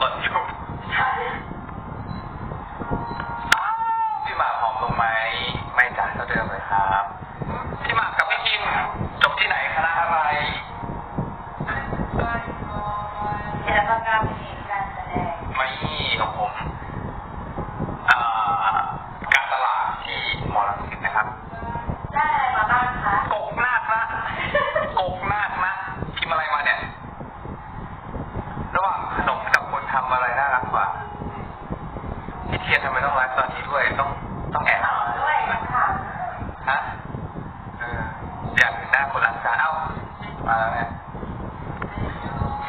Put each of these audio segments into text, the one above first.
ต้นอยู่พี่มาหอมลงไหมไม่จ่ายเท่าเดิมเลยครับพี่มากับพี่ทิมจบที่ไหนคณะอะไรศิลปกร เครียดทำไมต้องไลฟ์ตอนนี้ด้วย ต้องต้องแอบด้วยค่ะฮะเอออยากหน้าคนรักษาเอ้ามาแล้วเนี่ย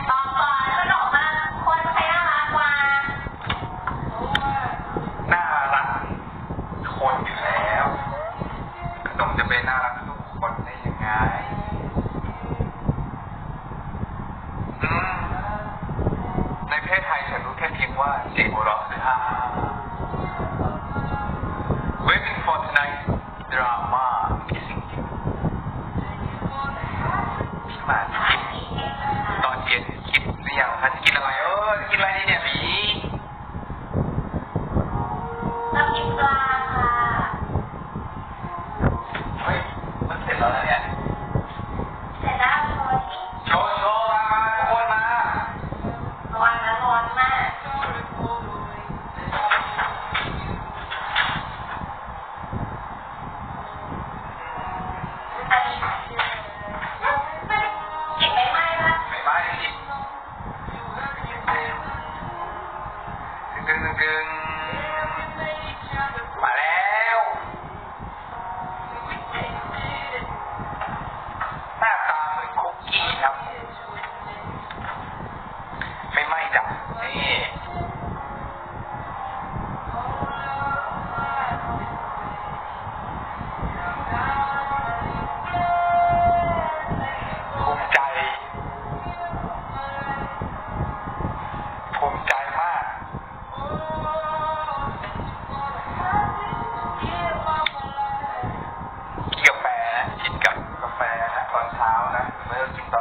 อไขนมาคนใครน่ารักกว่น่ารักคนอยู่แล้วขนมจะเป็นน่ารักทุกคนได้ยังไงในเพศไทยฉันรู้แค่เพียงว่าเสียงหัวเราะหรือฮ่า for tonight, there are ma kissing you. มาตอนเย็นคิดหรือยังพันกินอะไรเออกินอะไรดีเนี่ยผี ต้องกินปลา again. Mas eu tinha